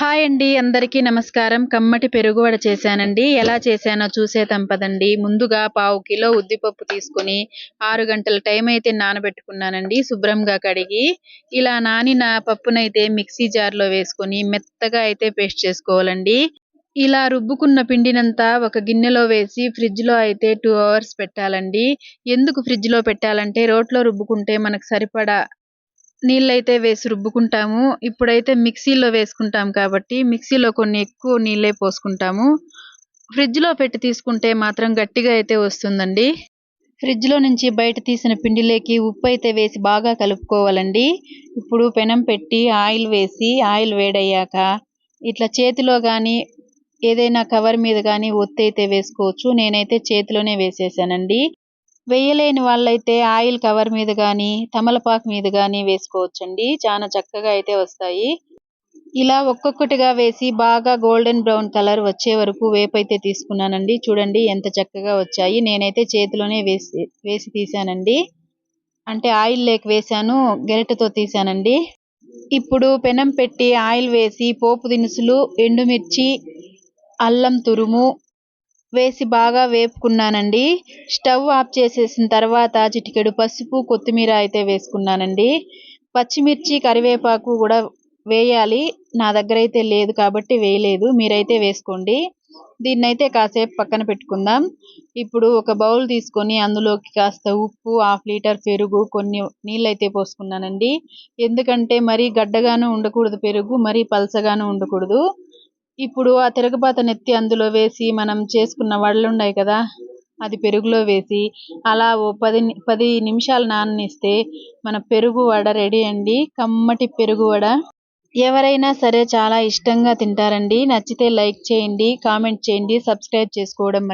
Hi అండి అందరికీ నమస్కారం. కమ్మటి పెరుగువడ చేశానండి. ఎలా చేశానో చూసే తంపదండి. ముందుగా పావు కిలో ఉద్దిపప్పు తీసుకుని ఆరు గంటల టైం అయితే నానబెట్టుకున్నానండి. శుభ్రంగా కడిగి ఇలా నానిన పప్పునైతే మిక్సీ జార్లో వేసుకొని మెత్తగా అయితే పేస్ట్ చేసుకోవాలండి. ఇలా రుబ్బుకున్న పిండినంతా ఒక గిన్నెలో వేసి ఫ్రిడ్జ్లో అయితే టూ అవర్స్ పెట్టాలండి. ఎందుకు ఫ్రిడ్జ్లో పెట్టాలంటే రోట్లో రుబ్బుకుంటే మనకు సరిపడా నీళ్ళైతే వేసి రుబ్బుకుంటాము. ఇప్పుడైతే మిక్సీలో వేసుకుంటాం కాబట్టి మిక్సీలో కొన్ని ఎక్కువ నీళ్ళే పోసుకుంటాము. ఫ్రిడ్జ్లో పెట్టి తీసుకుంటే మాత్రం గట్టిగా అయితే వస్తుందండి. ఫ్రిడ్జ్లో నుంచి బయట తీసిన పిండిలోకి ఉప్పు అయితే వేసి బాగా కలుపుకోవాలండి. ఇప్పుడు పెనం పెట్టి ఆయిల్ వేసి ఆయిల్ వేడయ్యాక ఇట్లా చేతిలో కానీ ఏదైనా కవర్ మీద కానీ ఒత్తి అయితే వేసుకోవచ్చు. నేనైతే చేతిలోనే వేసేసానండి. వేయలేని వాళ్ళైతే ఆయిల్ కవర్ మీద కానీ తమలపాకు మీద కానీ వేసుకోవచ్చండి. చాలా చక్కగా అయితే వస్తాయి. ఇలా ఒక్కొక్కటిగా వేసి బాగా గోల్డెన్ బ్రౌన్ కలర్ వచ్చే వరకు వేపైతే తీసుకున్నానండి. చూడండి ఎంత చక్కగా వచ్చాయి. నేనైతే చేతిలోనే వేసి వేసి తీసానండి అంటే ఆయిల్ లేక వేసాను గెరటతో తీసానండి ఇప్పుడు పెనం పెట్టి ఆయిల్ వేసి పోపు దినుసులు ఎండుమిర్చి అల్లం తురుము వేసి బాగా వేపుకున్నానండి. స్టవ్ ఆఫ్ చేసేసిన తర్వాత చిటికెడు పసుపు కొత్తిమీర అయితే వేసుకున్నానండి. పచ్చిమిర్చి కరివేపాకు కూడా వేయాలి. నా దగ్గర అయితే లేదు కాబట్టి వేయలేదు. మీరైతే వేసుకోండి. దీన్నైతే కాసేపు పక్కన పెట్టుకుందాం. ఇప్పుడు ఒక బౌల్ తీసుకొని అందులోకి కాస్త ఉప్పు హాఫ్ లీటర్ పెరుగు కొన్ని నీళ్ళైతే పోసుకున్నానండి. ఎందుకంటే మరీ గడ్డగాను ఉండకూడదు పెరుగు మరీ పలసగాను ఉండకూడదు. ఇప్పుడు ఆ తిరగపాత నెత్తి అందులో వేసి మనం చేసుకున్న వడలు ఉన్నాయి కదా అది పెరుగులో వేసి అలా ఓ పది పది నిమిషాలు నాననిస్తే మన పెరుగు వడ రెడీ అండి. కమ్మటి పెరుగు వడ. ఎవరైనా సరే చాలా ఇష్టంగా తింటారండి. నచ్చితే లైక్ చేయండి కామెంట్ చేయండి సబ్స్క్రైబ్ చేసుకోవడం